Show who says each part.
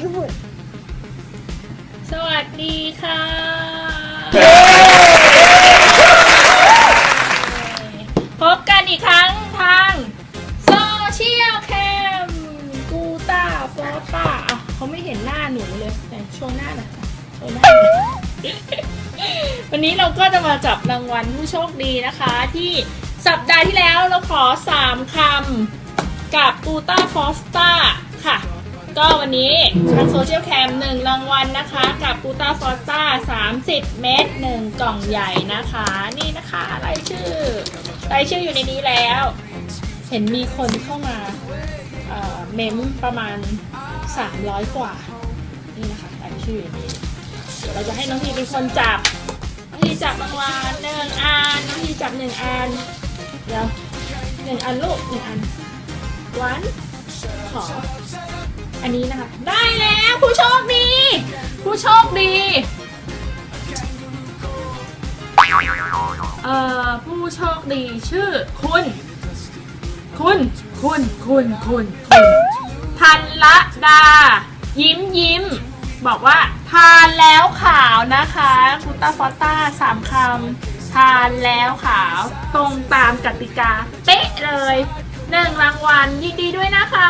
Speaker 1: ทั้งหมด
Speaker 2: สวัสดีค่ะ พบกันอีกครั้งทางโซเชียลแคมกูต้าโฟต้าเขาไม่เห็นหน้าหนูเลยไหนโชว์หน้าหน่อยค่ะโชว์หน้าหน่อยวันนี้เราก็จะมาจับรางวัลผู้โชคดีนะคะ ที่สัปดาห์ที่แล้วเราขอ 3คำกับกูต้าฟอสต้าค่ะ ก็วันนี้ทางโซเชียลแคมหนึ่งรางวัลนะคะ กับปูตาฟอสต้า30 เม็ดหนึ่งกล่องใหญ่นะคะ นี่นะคะรายชื่อรายชื่ออยู่ในนี้แล้ว เห็นมีคนเข้ามาเอ่อเมมประมาณ 300 กว่า นี่นะคะรายชื่ออยู่ในนี้เดี๋ยวเราจะให้น้องทีเป็นคนจับน้องทีจับรางวัลหนึ่งอันน้องทีจับหนึ่งอันเดี๋ยวหนึ่งอันลูกหนึ่งอันวัน ขอ อันนี้นะคะ ได้แล้วผู้โชคดี ผู้โชคดี เอ่อ ผู้โชคดีชื่อคุณ คุณ คุณ คุณ คุณ คุณพันละดา ยิ้มยิ้ม บอกว่าทานแล้วขาวนะคะกุต้าฟอต้าสามคำทานแล้วขาว ตรงตามกติกา เป๊ะเลยหนึ่งรางวัลยินดีด้วยนะคะ